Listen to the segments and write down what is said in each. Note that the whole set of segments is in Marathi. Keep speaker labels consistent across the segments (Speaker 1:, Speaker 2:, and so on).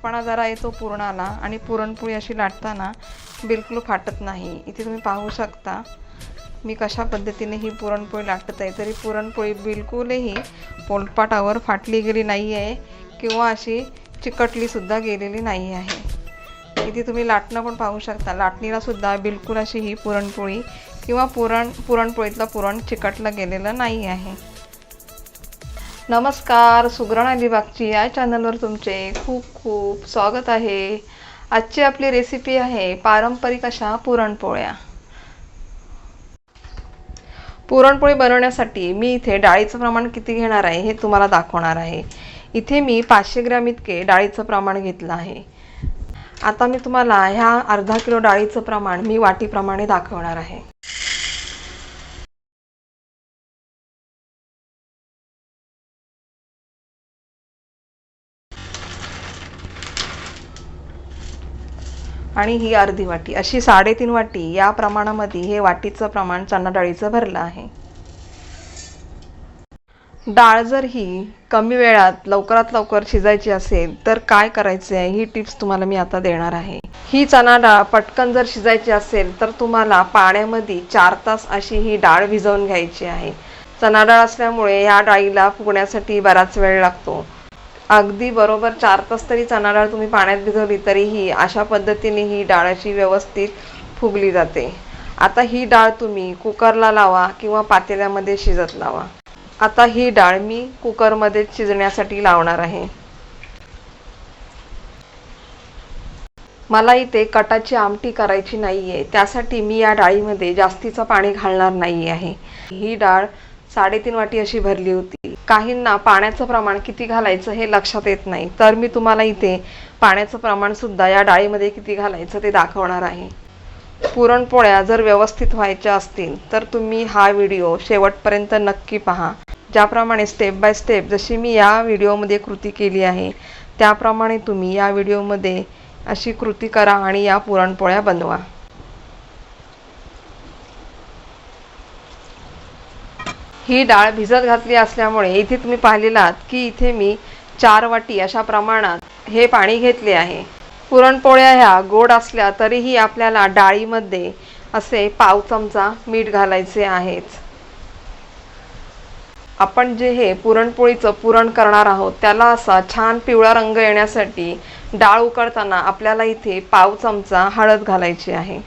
Speaker 1: सॉफ्टपणा जरा येतो पुरणाला आणि पुरणपोळी अशी लाटताना बिलकुल फाटत नाही. इथे तुम्ही पाहू शकता मी कशा पद्धतीने ही पुरणपोळी लाटत आहे. तरी पुरणपोळी बिलकुलही पोलपाटावर फाटली गेली नाही आहे किंवा अशी चिकटलीसुद्धा गेलेली नाही आहे इथे तुम्ही लाटणं पण पाहू शकता. लाटणीलासुद्धा बिलकुल अशी ही पुरणपोळी किंवा पुरण पुरणपोळीतलं पुरण चिकटलं गेलेलं नाही आहे नमस्कार सुगरणा विभागची या चॅनलवर तुमचे खूप खूप स्वागत आहे. आजची आपली रेसिपी आहे पारंपरिक अशा पुरणपोळ्या. पुरणपोळी बनवण्यासाठी मी इथे डाळीचं प्रमाण किती घेणार आहे हे तुम्हाला दाखवणार आहे. इथे मी पाचशे ग्रॅम इतके डाळीचं प्रमाण घेतलं आहे. आता मी तुम्हाला ह्या अर्धा किलो डाळीचं प्रमाण मी वाटीप्रमाणे दाखवणार आहे. आणि ही अर्धी वाटी अशी साडेतीन वाटी या प्रमाणामध्ये हे वाटीचं प्रमाण चणा डाळीचं भरलं आहे. डाळ जर ही कमी वेळात लवकरात लवकर शिजायची असेल तर काय करायचे आहे? ही टिप्स तुम्हाला मी आता देणार आहे. ही चणा डाळ पटकन जर शिजायची असेल तर तुम्हाला पाण्यामध्ये चार तास अशी ही डाळ भिजवून घ्यायची आहे. चणा डाळ असल्यामुळे या डाळीला फुगण्यासाठी बराच वेळ लागतो. अगदी बरोबर चार तास तरी चणा डाळ तुम्ही पाण्यात भिजवली तरीही अशा पद्धतीने ही डाळाची व्यवस्थित फुगली जाते. आता ही डाळ तुम्ही कुकरला लावा किंवा पातेल्यामध्ये शिजत लावा. आता ही डाळ मी कुकरमध्ये शिजण्यासाठी लावणार आहे. मला इथे कटाची आमटी करायची नाही आहे त्यासाठी मी या डाळीमध्ये जास्तीचं पाणी घालणार नाही आहे ही डाळ साडेतीन वाटी अशी भरली होती. काहींना पाण्याचं प्रमाण किती घालायचं हे लक्षात येत नाही. तर मी तुम्हाला इथे पाण्याचं प्रमाण सुद्धा या डाळीमध्ये किती घालायचं ते दाखवणार आहे. पुरणपोळ्या जर व्यवस्थित व्हायच्या असतील तर तुम्ही हा व्हिडिओ शेवटपर्यंत नक्की पहा. ज्याप्रमाणे स्टेप बाय स्टेप जशी मी या व्हिडिओमध्ये कृती केली आहे त्याप्रमाणे तुम्ही या व्हिडिओमध्ये अशी कृती करा आणि या पुरणपोळ्या बनवा. ही डाळ भिजत घातली असल्यामुळे इथे तुम्ही पाहिलेलात की इथे मी चार वाटी अशा प्रमाणात हे पाणी घेतले आहे. पुरणपोळ्या ह्या गोड असल्या तरीही आपल्याला डाळीमध्ये असे पाव चमचा मीठ घालायचे आहेच आपण जे हे पुरणपोळीचं पुरण करणार आहोत त्याला असा छान पिवळा रंग येण्यासाठी डाळ उकळताना आपल्याला इथे पाव चमचा हळद घालायची आहे.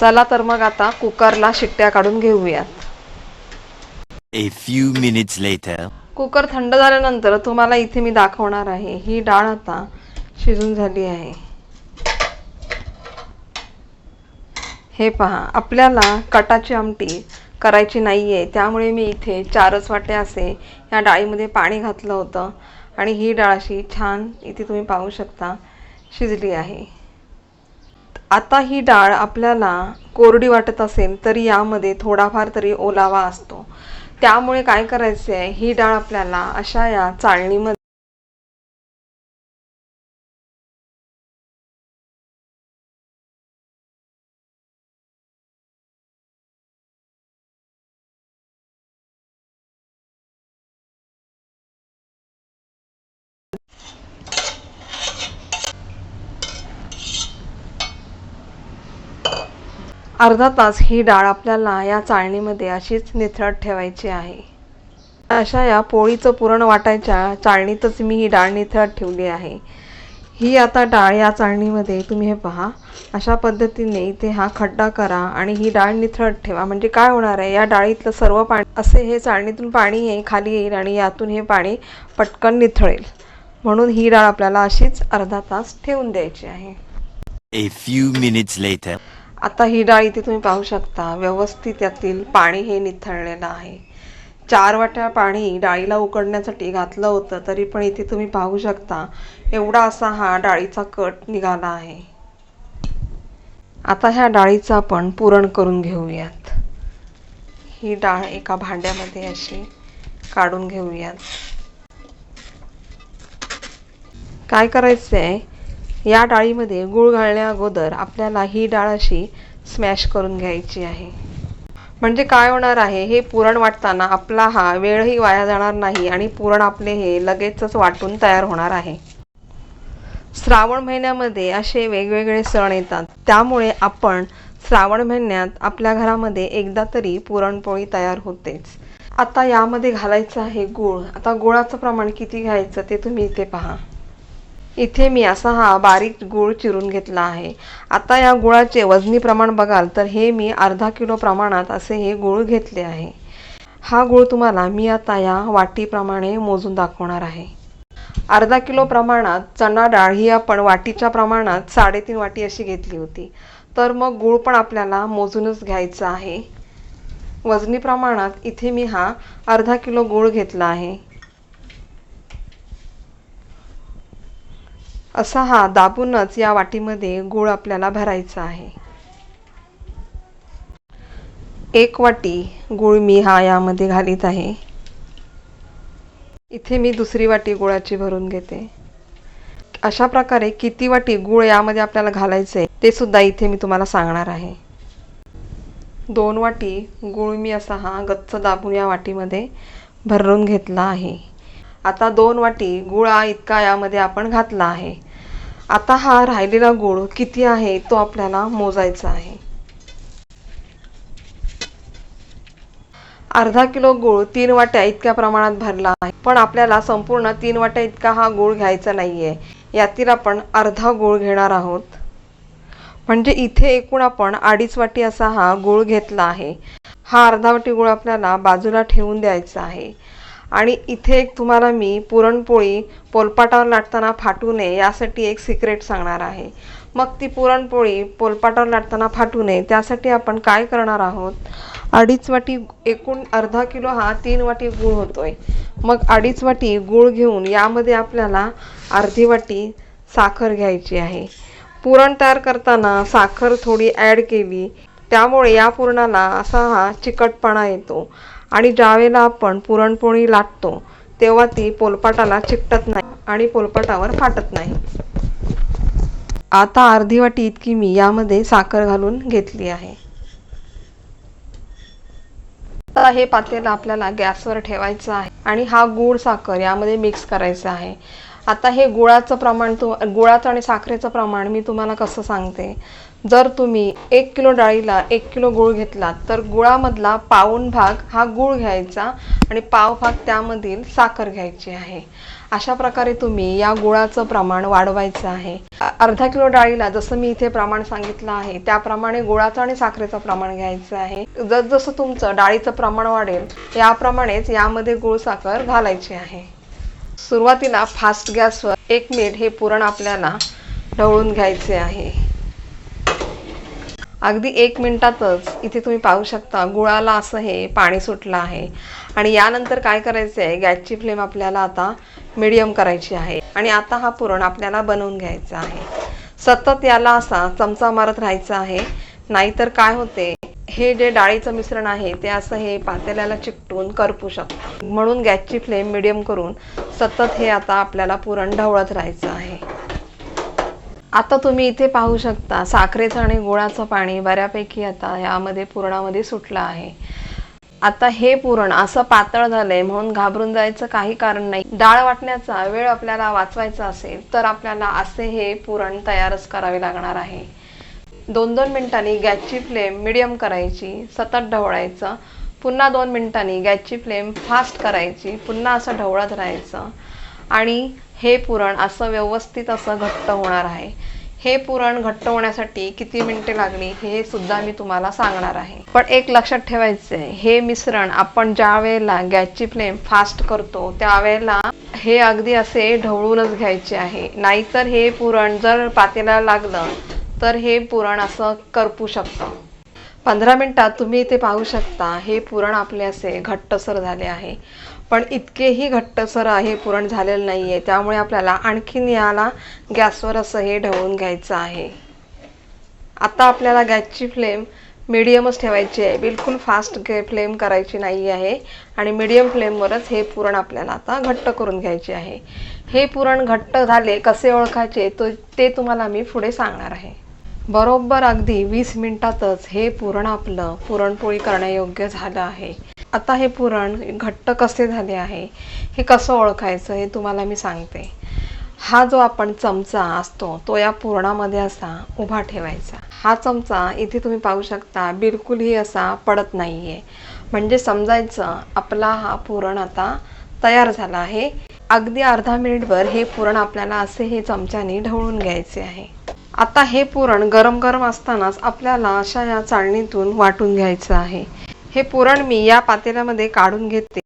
Speaker 1: चला तर मग आता कुकरला शिट्ट्या काढून घेऊयात.
Speaker 2: A few minutes later.
Speaker 1: Cooker थंड झाल्यानंतर तुम्हाला इथे मी दाखवणार आहे. ही डाळ आता शिजून झाली आहे. हे पहा आपल्याला कटाची आमटी करायची नाही आहे त्यामुळे मी इथे चारच वाटे असे या डाळीमध्ये पाणी घातलं होतं. आणि ही डाळ अशी छान इथे तुम्ही पाहू शकता शिजली आहे. आता ही डाळ आपल्याला कोरडी वाटत असेल तरी यामध्ये थोडाफार तरी ओलावा असतो. त्यामुळे काय करायचे आहे ही डाळ आपल्याला अशा या चाळणीमध्ये अर्धा तास ही डाळ आपल्याला या चाळणीमध्ये अशीच निथळत ठेवायची आहे. अशा या पोळीचं पुरण वाटायच्या चाळणीतच मी ही डाळ निथळत ठेवली आहे. ही आता डाळ या चाळणीमध्ये तुम्ही हे पहा. अशा पद्धतीने इथे हा खड्डा करा आणि ही डाळ निथळत ठेवा. म्हणजे काय होणार आहे? या डाळीतलं सर्व पाणी असे हे चाळणीतून पाणी हे खाली येईल आणि यातून हे पाणी पटकन निथळेल. म्हणून ही डाळ आपल्याला अशीच अर्धा तास ठेवून द्यायची आहे. आता ही डाळ इथे तुम्ही पाहू शकता व्यवस्थित यातील पाणी हे निथळलेलं आहे. चार वाट्या पाणी डाळीला उकडण्यासाठी घातलं होतं तरी पण इथे तुम्ही पाहू शकता एवढा असा हा डाळीचा कट निघाला आहे. आता ह्या डाळीचं आपण पुरण करून घेऊयात. ही डाळ एका भांड्यामध्ये अशी काढून घेऊयात. काय करायचं आहे या डाळीमध्ये गूळ घालण्याअगोदर आपल्याला ही डाळ अशी स्मॅश करून घ्यायची आहे. म्हणजे काय होणार आहे? हे पुरण वाटताना आपला हा वेळही वाया जाणार नाही आणि पुरण आपले हे लगेचच वाटून तयार होणार आहे. श्रावण महिन्यामध्ये असे वेगवेगळे सण येतात. त्यामुळे आपण श्रावण महिन्यात आपल्या घरामध्ये एकदा तरी पुरणपोळी तयार होतेच. आता यामध्ये घालायचं आहे गूळ. आता गुळाचं प्रमाण किती घ्यायचं ते तुम्ही इथे पहा. इथे मी असा हा बारीक गूळ चिरून घेतला आहे. आता या गुळाचे वजनी प्रमाण बघाल तर हे मी अर्धा किलो प्रमाणात असे हे गूळ घेतले आहे. हा गूळ तुम्हाला मी आता या वाटीप्रमाणे मोजून दाखवणार आहे. अर्धा किलो प्रमाणात चणा डाळ ही आपण वाटीच्या प्रमाणात साडेतीन वाटी अशी घेतली होती. तर मग गूळ पण आपल्याला मोजूनच घ्यायचा आहे. वजनी प्रमाणात इथे मी हा अर्धा किलो गूळ घेतला आहे. असा हा दाबूनच या वाटीमध्ये गूळ आपल्याला भरायचा आहे. एक वाटी गूळ मी हा यामध्ये घालीत आहे. इथे मी दुसरी वाटी गुळाची भरून घेते. अशा प्रकारे किती वाटी गूळ यामध्ये आपल्याला घालायचे आहे ते सुद्धा इथे मी तुम्हाला सांगणार आहे. दोन वाटी गूळ मी असा हा गच्च दाबून या वाटीमध्ये भरून घेतला आहे. आता दोन वाटी गुळा इतका यामध्ये आपण घातला आहे. आता हा राहिलेला गूळ किती आहे तो आपल्याला मोजायचा आहे. अर्धा किलो गूळ तीन वाट्या इतक्या प्रमाणात भरला आहे. पण आपल्याला संपूर्ण तीन वाट्या इतका हा गूळ घ्यायचा नाहीये. यातील आपण अर्धा गूळ घेणार आहोत. म्हणजे इथे एकूण आपण अडीच वाटी असा हा गूळ घेतला आहे. हा अर्धा वाटी गूळ आपल्याला बाजूला ठेवून द्यायचा आहे. आणि इथे एक तुम्हाला मी पुरणपोळी पोलपाटावर लाटताना फाटू नये यासाठी एक सिक्रेट सांगणार आहे. मग ती पुरणपोळी पोलपाटावर लाटताना फाटू नये त्यासाठी आपण काय करणार आहोत? अडीच वाटी एकूण अर्धा किलो हा तीन वाटी गूळ होतोय. मग अडीच वाटी गूळ घेऊन यामध्ये आपल्याला अर्धी वाटी साखर घ्यायची आहे. पुरण तयार करताना साखर थोडी ॲड केली. त्यामुळे या पुरणाला असा हा चिकटपणा येतो. आणि ज्यावेळेला आपण पुरणपोळी लाटतो तेव्हा ती पोलपाटाला चिकटत नाही आणि पोलपाटावर फाटत नाही. आता अर्धी वाटी इतकी मी यामध्ये साखर घालून घेतली आहे. आता हे पातेलं आपल्याला गॅसवर ठेवायचं आहे आणि हा गूळ साखर यामध्ये मिक्स करायचा आहे. आता हे गुळाचं प्रमाण तु गुळाचं आणि साखरेचं प्रमाण मी तुम्हाला कसं सांगते? जर तुम्ही एक किलो डाळीला एक किलो गूळ घेतलात तर गुळामधला पाऊण भाग हा गूळ घ्यायचा आणि पाव भाग त्यामधील साखर घ्यायची आहे. अशा प्रकारे तुम्ही या गुळाचं प्रमाण वाढवायचं आहे. अर्धा किलो डाळीला जसं मी इथे प्रमाण सांगितलं आहे त्याप्रमाणे गुळाचं आणि साखरेचं प्रमाण घ्यायचं आहे. जसजसं तुमचं डाळीचं प्रमाण वाढेल याप्रमाणेच यामध्ये गुळ साखर घालायची आहे. सुरुवातीला फास्ट गॅसवर एक मिनिट हे पुरण आपल्याला ढवळून घ्यायचे आहे. अगदी एक मिनिटातच इथे तुम्ही पाहू शकता गुळाला असं हे पाणी सुटलं आहे. आणि यानंतर काय करायचं आहे? गॅसची फ्लेम आपल्याला आता मिडियम करायची आहे. आणि आता हा पुरण आपल्याला बनवून घ्यायचा आहे. सतत याला असा चमचा मारत राहायचा आहे. नाहीतर काय होते? हे जे डाळीचं मिश्रण आहे ते असं हे पातेल्याला चिकटून करपू शकतं म्हणून गॅसची फ्लेम मिडियम करून सतत हे आता आपल्याला पुरण ढवळत राहायचं आहे. आता तुम्ही इथे पाहू शकता साखरेचं आणि गुळाचं पाणी बऱ्यापैकी आता यामध्ये पुरणामध्ये सुटलं आहे. आता हे पुरण असं पातळ झालंय म्हणून घाबरून जायचं काही कारण नाही. डाळ वाटण्याचा वेळ आपल्याला वाचवायचा असेल तर आपल्याला असे हे पुरण तयारच करावे लागणार आहे. दोन दोन मिनिटांनी गॅसची फ्लेम मिडियम करायची सतत ढवळायचं. पुन्हा दोन मिनिटांनी गॅसची फ्लेम फास्ट करायची पुन्हा असं ढवळत राहायचं. आणि हे पुरण असं व्यवस्थित असं घट्ट होणार आहे. हे पुरण घट्ट होण्यासाठी किती मिनिटे लागली हे सुद्धा मी तुम्हाला सांगणार आहे. पण एक लक्षात ठेवायचं आहे हे मिश्रण आपण ज्या वेळेला गॅसची फ्लेम फास्ट करतो त्यावेळेला हे अगदी असे ढवळूनच घ्यायचे आहे. नाहीतर हे पुरण जर पातेला लागलं तर हे पुरण असं करपू शकतं. पंधरा मिनटात तुम्ही इथे पाहू शकता हे पुरण आपले असे घट्टसर झाले आहे. पण इतकेही घट्टसर हे पुरण झालेलं नाही आहे त्यामुळे आपल्याला आणखीन याला गॅसवर असं हे ढवळून घ्यायचं आहे. आता आपल्याला गॅसची फ्लेम मिडियमच ठेवायची आहे. बिलकुल फास्ट गे फ्लेम करायची नाही आहे आणि मिडियम फ्लेमवरच हे पुरण आपल्याला आता घट्ट करून घ्यायचे आहे. हे पुरण घट्ट झाले कसे ओळखायचे तो ते तुम्हाला मी पुढे सांगणार आहे. बरोबर अगदी वीस मिनिटातच हे पुरण आपलं पुरणपोळी करण्यायोग्य झालं आहे. आता हे पुरण घट्ट कसे झाले आहे हे कसं ओळखायचं हे तुम्हाला मी सांगते. हा जो आपण चमचा असतो तो या पुरणामध्ये असा उभा ठेवायचा. हा चमचा इथे तुम्ही पाहू शकता बिलकुलही असा पडत नाही आहे म्हणजे समजायचं आपला हा पुरण आता तयार झाला आहे. अगदी अर्धा मिनिटभर हे पुरण आपल्याला असे हे चमच्याने ढवळून घ्यायचे आहे. आता हे पुरण गरम गरम असतानाच आपल्याला अशा या चाळणीतून वाटून घ्यायचं आहे. हे पुरण मी या पातेल्यामध्ये काढून घेते.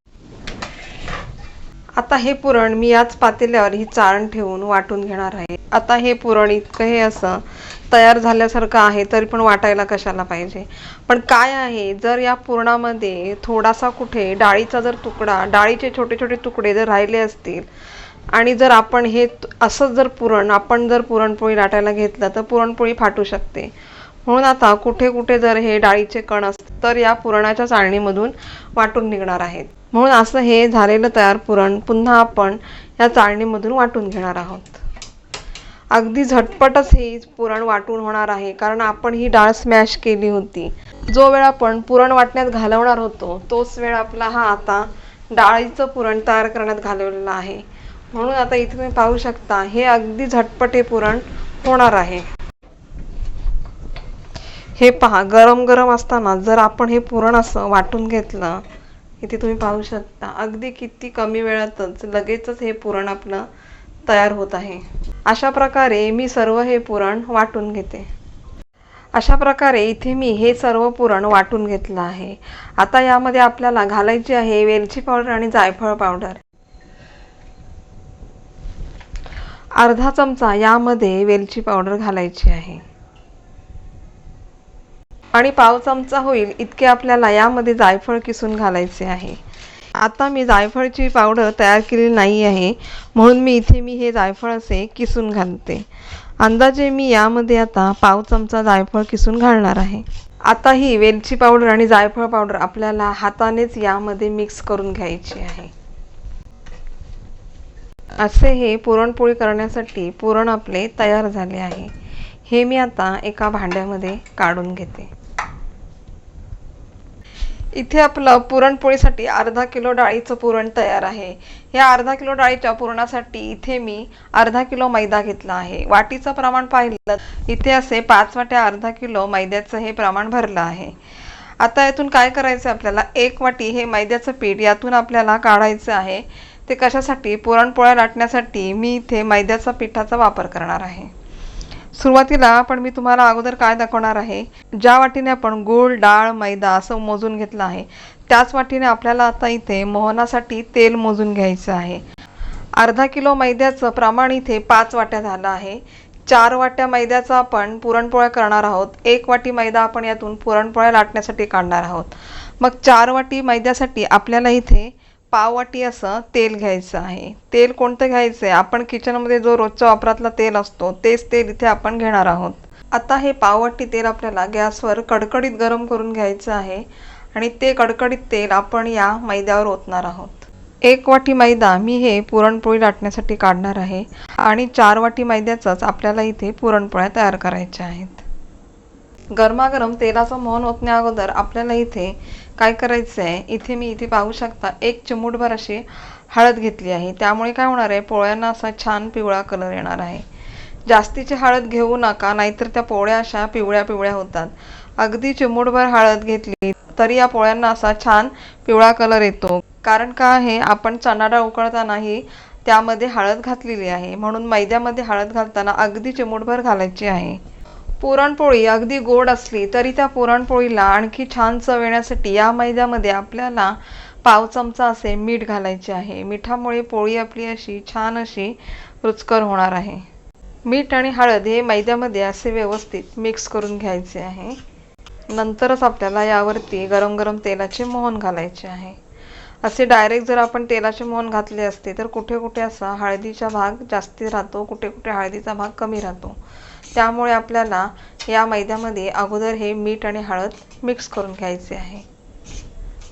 Speaker 1: आता हे पुरण मी याच पातेल्यावर ही चाळण ठेवून वाटून घेणार आहे. आता हे पुरण इतकं हे असं तयार झाल्यासारखं आहे तरी पण वाटायला कशाला पाहिजे? पण काय आहे जर या पुरणामध्ये थोडासा कुठे डाळीचा जर तुकडा डाळीचे छोटे छोटे तुकडे जर राहिले असतील आणि जर आपण हे असंच जर पुरण आपण जर पुरणपोळी लाटायला घेतलं तर पुरणपोळी फाटू शकते. म्हणून आता कुठे कुठे जर हे डाळीचे कण असतील तर या पुरणाच्या चाळणीमधून वाटून निघणार आहेत. म्हणून असं हे झालेलं तयार पुरण पुन्हा आपण या चाळणीमधून वाटून घेणार आहोत. अगदी झटपटच हे पुरण वाटून होणार आहे कारण आपण ही डाळ स्मॅश केली होती. जो वेळ आपण पुरण वाटण्यात घालवणार होतो तोच वेळ आपला हा आता डाळीचं पुरण तयार करण्यात घालवलेला आहे. म्हणून आता इथे तुम्ही पाहू शकता हे अगदी झटपट हे पुरण होणार आहे. हे पहा गरम गरम असताना जर आपण हे पुरण असं वाटून घेतलं इथे तुम्ही पाहू शकता अगदी किती कमी वेळातच लगेचच हे पुरण आपलं तयार होत आहे. अशा प्रकारे मी सर्व हे पुरण वाटून घेते. अशा प्रकारे इथे मी हे सर्व पुरण वाटून घेतलं आहे. आता यामध्ये आपल्याला घालायची आहे वेलची पावडर आणि जायफळ पावडर. अर्धा चमचा यामध्ये वेलची पावडर घालायची आहे. आणि पाव चमचा होईल इतके आपल्याला यामध्ये जायफळ किसून घालायचे आहे. आता मी जायफळची पावडर तयार केलेली नाही आहे. म्हणून मी इथे मी हे जायफळ असे किसून घालते. अंदाजे मी यामध्ये आता पाव चमचा जायफळ किसून घालणार आहे. आता ही वेलची पावडर आणि जायफळ पावडर आपल्याला हातानेच यामध्ये मिक्स करून घ्यायची आहे. असे हे पुरणपोळी करण्यासाठी पुरण आपले तयार झाले आहे. हे मी आता एका भांड्यामध्ये काढून घेते. इथे आपलं पुरणपोळीसाठी अर्धा किलो डाळीचं पुरण तयार आहे. या अर्धा किलो डाळीच्या पुरणासाठी इथे मी अर्धा किलो मैदा घेतला आहे. वाटीचं प्रमाण पाहिलं इथे असे पाच वाट्या अर्धा किलो मैद्याचं हे प्रमाण भरलं आहे. आता यातून काय करायचं आपल्याला? एक वाटी हे मैद्याचं पीठ यातून आपल्याला काढायचं आहे. ते कशासाठी? पुरणपोळ्या लाटण्यासाठी मी इथे मैद्याचा पिठाचा वापर करणार आहे. सुरुवातीला पण मी तुम्हाला अगोदर काय दाखवणार आहे? ज्या वाटीने आपण गूळ डाळ मैदा असं मोजून घेतलं आहे त्याच वाटीने आपल्याला आता इथे मोहनासाठी तेल मोजून घ्यायचं आहे. अर्धा किलो मैद्याचं प्रमाण इथे पाच वाट्या झालं आहे. चार वाट्या मैद्याचा आपण पुरणपोळ्या करणार आहोत. एक वाटी मैदा आपण यातून पुरणपोळ्या लाटण्यासाठी काढणार आहोत. मग चार वाटी मैद्यासाठी आपल्याला इथे पाववाटी असं तेल घ्यायचं आहे. तेल कोणतं घ्यायचं आहे? आपण किचनमध्ये जो रोजच्या वापरातला तेल असतो तेच तेल इथे आपण घेणार आहोत. आता हे पाववाटी तेल आपल्याला गॅसवर कडकडीत गरम करून घ्यायचं आहे आणि ते कडकडीत तेल आपण या मैद्यावर ओतणार आहोत. एक वाटी मैदा मी हे पुरणपोळी लाटण्यासाठी काढणार आहे आणि चार वाटी मैद्याचाच आपल्याला इथे पुरणपोळ्या तयार करायच्या आहेत. गरमागरम तेलाचं मोहन ओतण्या अगोदर आपल्याला इथे काय करायचं आहे इथे मी इथे पाहू शकता एक चिमूटभर अशी हळद घेतली आहे. त्यामुळे काय होणार आहे? पोळ्यांना असा छान पिवळा कलर येणार आहे. जास्तीची हळद घेऊ नका नाहीतर त्या पोळ्या अशा पिवळ्या पिवळ्या होतात. अगदी चिमूटभर हळद घेतली तरी या पोळ्यांना असा छान पिवळा कलर येतो. कारण का आहे? आपण चणाडा उकळतानाही त्यामध्ये हळद घातलेली आहे. म्हणून मैद्यामध्ये हळद घालताना अगदी चिमूटभर घालायची आहे. पुरणपोळी अगदी गोड असली तरी त्या पुरणपोळीला आणखी छान चव येण्यासाठी या मैद्यामध्ये आपल्याला पाव चमचा असे मीठ घालायचे आहे. मिठामुळे पोळी आपली अशी छान अशी रुचकर होणार आहे. मीठ आणि हळद हे मैद्यामध्ये असे व्यवस्थित मिक्स करून घ्यायचे आहे. नंतरच आपल्याला यावरती गरम गरम तेलाचे मोहन घालायचे आहे. असे डायरेक्ट जर आपण तेलाचे मोहन घातले असते तर कुठे कुठे असा हळदीचा भाग जास्ती राहतो कुठे कुठे हळदीचा भाग कमी राहतो. त्यामुळे आपल्याला या मैद्यामध्ये अगोदर हे मीठ आणि हळद मिक्स करून घ्यायचे आहे.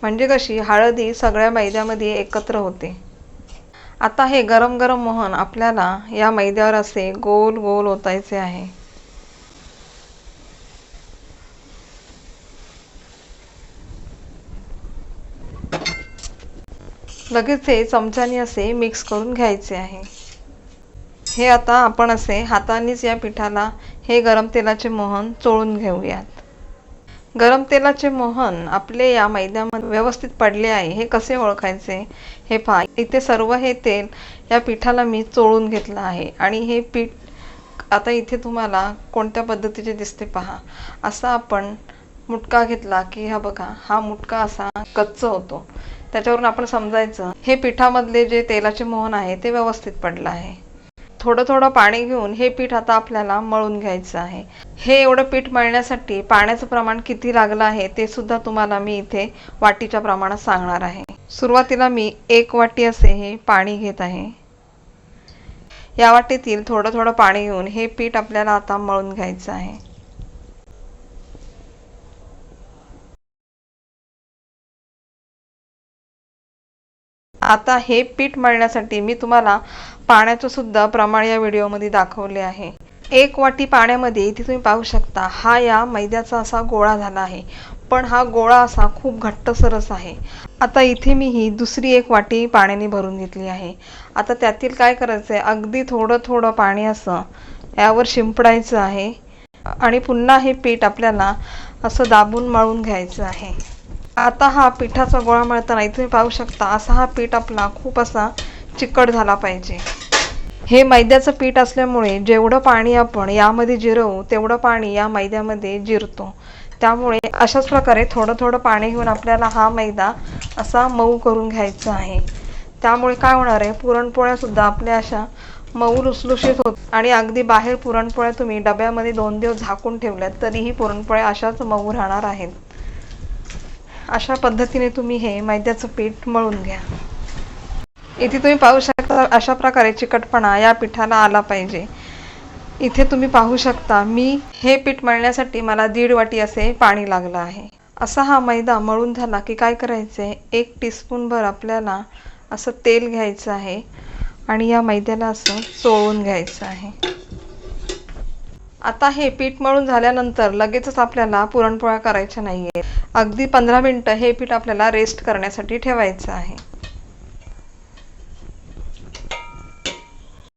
Speaker 1: म्हणजे कशी? हळद ही सगळ्या मैद्यामध्ये एकत्र होते. आता हे गरम गरम मोहन आपल्याला या मैद्यावर असे गोल गोल ओतायचे आहे. लगेच हे चमच्याने असे मिक्स करून घ्यायचे आहे. हे आता आपण असे हातानेच या पिठाला हे गरम तेलाचे मोहन चोळून घेऊयात. गरम तेलाचे मोहन आपले या मैद्यामध्ये व्यवस्थित पडले आहे. हे कसे ओळखायचे? हे पहा इथे सर्व हे तेल या पिठाला मी चोळून घेतलं आहे. आणि हे पीठ आता इथे तुम्हाला कोणत्या पद्धतीचे दिसते पहा. असा आपण मुटका घेतला की हा बघा हा मुटका असा कच्च होतो. त्याच्यावरून आपण समजायचं हे पिठामधले जे तेलाचे मोहन आहे ते व्यवस्थित पडलं आहे. थोडं थोडं पाणी घेऊन हे पीठ आता आपल्याला मळून घ्यायचं आहे. हे एवढं पीठ मळण्यासाठी पाण्याचं प्रमाण किती लागलं आहे ते सुद्धा तुम्हाला मी इथे वाटीच्या प्रमाणात सांगणार आहे. सुरुवातीला मी एक वाटी असे हे पाणी घेत आहे. या वाटीतील थोडं थोडं पाणी घेऊन हे पीठ आपल्याला आता मळून घ्यायचं आहे. आता हे पीठ मळण्यासाठी मी तुम्हाला पाण्याचं सुद्धा प्रमाण या व्हिडिओमध्ये दाखवले आहे. एक वाटी पाण्यामध्ये इथे तुम्ही पाहू शकता हा या मैद्याचा असा गोळा झाला आहे. पण हा गोळा असा खूप घट्टसरच आहे. आता इथे मी ही दुसरी एक वाटी पाण्याने भरून घेतली आहे. आता त्यातील काय करायचं आहे? अगदी थोडं थोडं पाणी असं यावर शिंपडायचं आहे. आणि पुन्हा हे पीठ आपल्याला असं दाबून मळून घ्यायचं आहे. आता हा पिठाचा गोळा मळताना तुम्ही पाहू शकता असा हा पीठ आपला खूप असा चिकट झाला पाहिजे. हे मैद्याचं पीठ असल्यामुळे जेवढं पाणी आपण यामध्ये जिरवू तेवढं पाणी या मैद्यामध्ये जिरतो. त्यामुळे अशाच प्रकारे थोडं थोडं पाणी घेऊन आपल्याला हा मैदा असा मऊ करून घ्यायचा आहे. त्यामुळे काय होणार आहे? पुरणपोळ्यासुद्धा आपल्या अशा मऊ लुसलुशीत होत आणि अगदी बाहेर पुरणपोळ्या तुम्ही डब्यामध्ये दोन दिवस झाकून ठेवल्यात तरीही पुरणपोळ्या अशाच मऊ राहणार आहेत. अशा पद्धतीने तुम्ही हे मैद्याचं पीठ मळून घ्या. इथे तुम्ही पाहू शकता अशा प्रकारे चिकटपणा या पिठाला आला पाहिजे. इथे तुम्ही पाहू शकता मी हे पीठ मळण्यासाठी मला दीड वाटी असे पाणी लागलं आहे. असा हा मैदा मळून झाला की काय करायचं? आहे एक टीस्पूनभर आपल्याला असं तेल घ्यायचं आहे आणि या मैद्याला असं चोळून घ्यायचं आहे. आता हे पीठ मळून झाल्यानंतर लगेचच आपल्याला पुरणपोळ्या करायच्या नाही आहेत अगदी पंधरा मिनटं हे पीठ आपल्याला रेस्ट करण्यासाठी ठेवायचं आहे.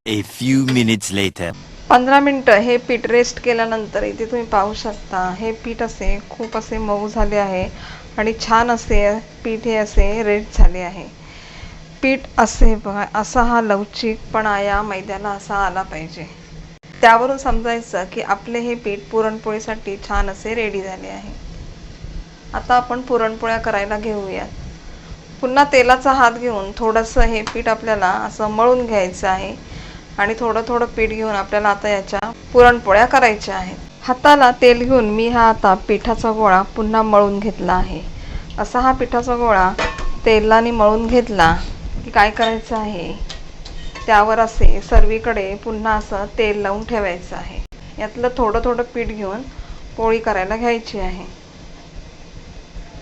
Speaker 2: A few minutes later.
Speaker 1: पंधरा मिनटं हे पीठ रेस्ट केल्यानंतर इथे तुम्ही पाहू शकता हे पीठ असे खूप असे मऊ झाले आहे आणि छान असे पीठ हे असे रेस्ट झाले आहे. पीठ असे बघा असा हा लवचिकपणा या मैद्याला असा आला पाहिजे. त्यावरून समजायचं की आपले हे पीठ पुरणपोळीसाठी छान असे रेडी झाले आहे. आता आपण पुरणपोळ्या करायला घेऊयात. पुन्हा तेलाचा हात घेऊन थोडंसं हे पीठ आपल्याला असं मळून घ्यायचं आहे आणि थोडं थोडं पीठ घेऊन आपल्याला आता याच्या पुरणपोळ्या करायच्या आहेत. हाताला तेल घेऊन मी हा आता पिठाचा गोळा पुन्हा मळून घेतला आहे. असा हा पिठाचा गोळा तेलाने मळून घेतला की काय करायचं आहे? त्यावर असे सर्वीकडे पुन्हा असं तेल लावून ठेवायचं आहे. यातलं थोडं थोडं पीठ घेऊन पोळी करायला घ्यायची आहे.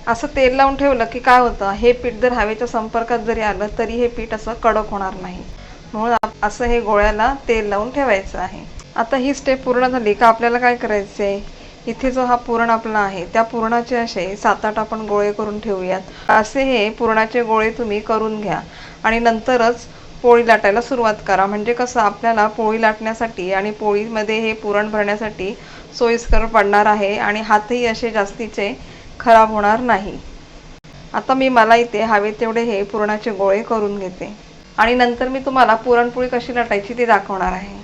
Speaker 1: असं तेल लावून ठेवलं की काय होतं हे पीठ जर हवेच्या संपर्कात जरी आलं तरी हे पीठ असं कडक होणार नाही. म्हणून असं हे गोळ्याला तेल लावून ठेवायचं आहे. आता ही स्टेप पूर्ण झाली का आपल्याला काय करायचं आहे इथे जो हा पुरण आपला आहे त्या पुरणाचे असे सात आठ आपण गोळे करून ठेवूयात. असे हे पुरणाचे गोळे तुम्ही करून घ्या. आणि नंतरच पोळी लाटायला सुरुवात करा. म्हणजे कसं आपल्याला पोळी लाटण्यासाठी आणि पोळीमध्ये हे पुरण भरण्यासाठी सोयीस्कर पडणार आहे आणि हातही असे जास्तीचे खराब होणार नाही. आता मी मला इथे हवे तेवढे हे पुरणाचे गोळे करून घेते. आणि नंतर मी तुम्हाला पुरणपोळी कशी लाटायची ते दाखवणार आहे.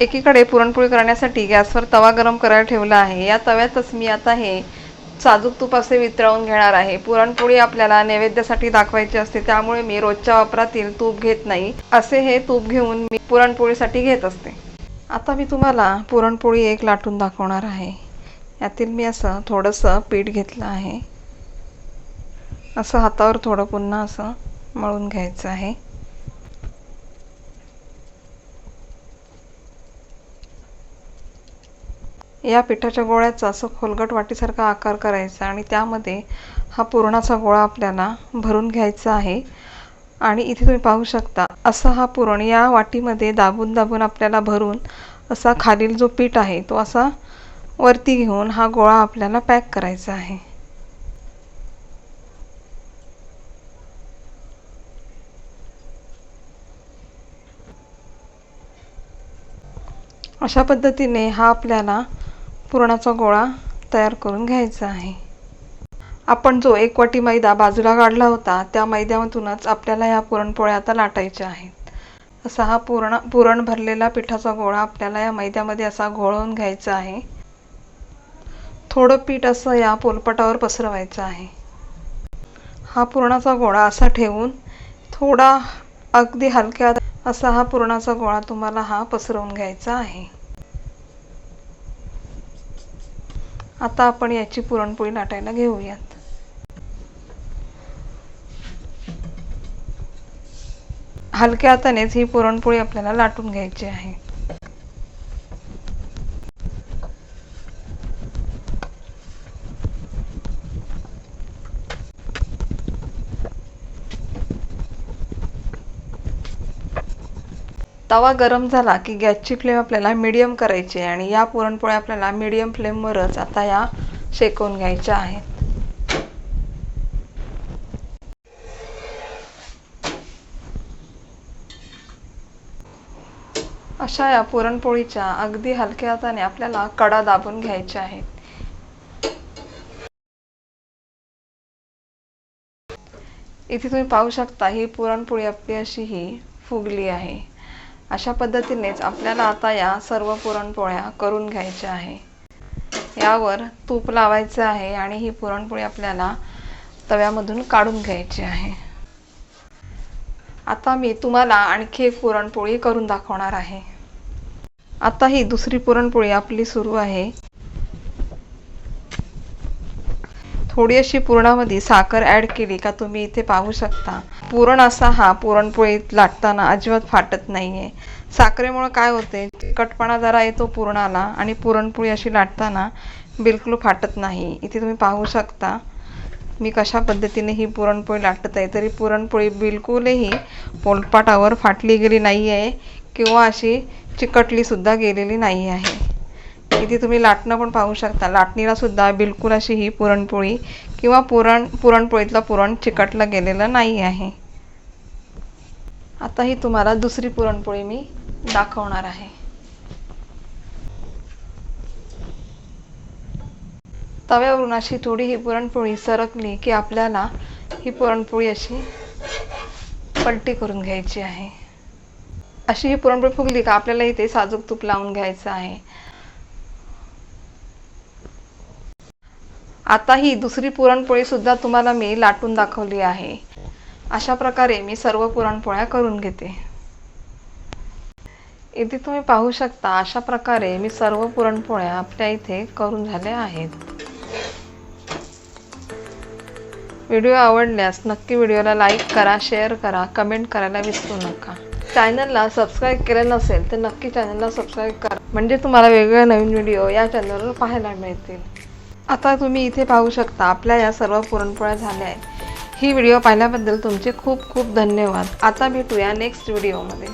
Speaker 1: एकीकडे पुरणपोळी करण्यासाठी गॅसवर तवा गरम करायला ठेवला आहे. या तव्यातच मी आता हे साजूक तूप असे वितळवून घेणार आहे. पुरणपोळी आपल्याला नैवेद्यासाठी दाखवायची असते त्यामुळे मी रोजच्या वापरातील तूप घेत नाही. असे हे तूप घेऊन मी पुरणपोळीसाठी घेत असते. आता मी तुम्हाला पुरणपोळी एक लाटून दाखवणार आहे. यातील मी असं थोडंसं पीठ घेतलं आहे. असं हातावर थोडं पुन्हा असं मळून घ्यायचं आहे. या पिठाच्या गोळ्याचा असं खोलगट वाटीसारखा आकार करायचा आणि त्यामध्ये हा पुरणाचा गोळा आपल्याला भरून घ्यायचा आहे. आणि इथे तुम्ही पाहू शकता असा हा पुरण या वाटीमध्ये दाबून दाबून आपल्याला भरून असा खालील जो पीठ आहे तो असा वरती घेऊन हा गोळा आपल्याला पॅक करायचा आहे. अशा पद्धतीने हा आपल्याला पुरणाचा गोळा तयार करून घ्यायचा आहे. आपण जो एक वाटी मैदा बाजूला काढला होता त्या मैद्यामधूनच आपल्याला ह्या पुरणपोळ्या आता लाटायच्या आहेत. असा हा पूर्ण पुरण भरलेला पिठाचा गोळा आपल्याला या मैद्यामध्ये असा घोळवून घ्यायचा आहे. थोडं पीठ असं या पोलपटावर पसरवायचं आहे. हा पुरणाचा गोळा असा ठेवून थोडा अगदी हलक्या असा हा पुरणाचा गोळा तुम्हाला हा पसरवून घ्यायचा आहे. आता आपण याची पुरणपोळी लाटायला घेऊयात. हलक्या हातानेच ही पुरणपोळी आपल्याला लाटून घ्यायची आहे. तवा गरम झाला की गॅसची फ्लेम आपल्याला मीडियम करायची आहे आणि या पुरणपोळ्या आपल्याला मीडियम फ्लेमवरच आता या शेकवून घ्यायच्या आहेत. अशा या पुरणपोळीच्या अगदी हलक्या हाताने आपल्याला कडा दाबून घ्यायच्या आहेत. इथे तुम्ही पाहू शकता ही पुरणपोळी आपली अशी ही फुगली आहे. अशा पद्धतीनेच आपल्याला आता या सर्व पुरणपोळ्या करून घ्यायच्या आहे. यावर तूप लावायचं आहे आणि ही पुरणपोळी आपल्याला तव्यामधून काढून घ्यायची आहे. आता मी तुम्हाला आणखी एक पुरणपोळी करून दाखवणार आहे. आता ही दुसरी पुरणपोळी आपली सुरू आहे. थोडी अशी पुरणामध्ये साखर ॲड केली का तुम्ही इथे पाहू शकता. पुरण असा हा पुरणपोळीत लाटताना अजिबात फाटत नाही आहे साखरेमुळं काय होते? कटपणा जरा येतो पुरणाला आणि पुरणपोळी अशी लाटताना बिलकुल फाटत नाही. इथे तुम्ही पाहू शकता मी कशा पद्धतीने ही पुरणपोळी लाटत आहे तरी पुरणपोळी बिलकुलही पोलपाटावर फाटली गेली नाही आहे किंवा अशी चिकटली सुद्धा गेलेली नाही आहे इथे तुम्ही लाटणं पण पाहू शकता. लाटणीला सुद्धा बिलकुल अशी ही पुरणपोळी किंवा पुरण पुरणपोळीतलं पुरण चिकटलं गेलेलं नाही आहे. आता ही तुम्हाला दुसरी पुरणपोळी मी दाखवणार आहे. तव्यावरून अशी थोडी ही पुरणपोळी सरकली की आपल्याला ही पुरणपोळी अशी पलटी करून घ्यायची आहे. अशी ही पुरणपोळी फुगली का आपल्याला इथे साजूक तूप लावून घ्यायचं आहे. आता ही दुसरी पुरणपोळी सुद्धा तुम्हाला मी लाटून दाखवली आहे. अशा प्रकारे मी सर्व पुरणपोळ्या करून घेते. इथे तुम्ही पाहू शकता अशा प्रकारे मी सर्व पुरणपोळ्या आपल्या इथे करून झाल्या आहेत. व्हिडिओ आवडल्यास नक्की व्हिडिओला लाईक करा शेअर करा कमेंट करायला विसरू नका. चॅनलला सबस्क्राईब केलं नसेल तर नक्की चॅनलला सबस्क्राईब करा. म्हणजे तुम्हाला वेगवेगळे नवीन व्हिडिओ या चॅनलवर पाहायला मिळतील. आता तुम्ही इथे पाहू शकता आपल्या या सर्व पुरणपोळ्या झाल्या आहेत. ही व्हिडिओ पाहिल्याबद्दल तुमचे खूप खूप धन्यवाद. आता भेटूया नेक्स्ट व्हिडिओमध्ये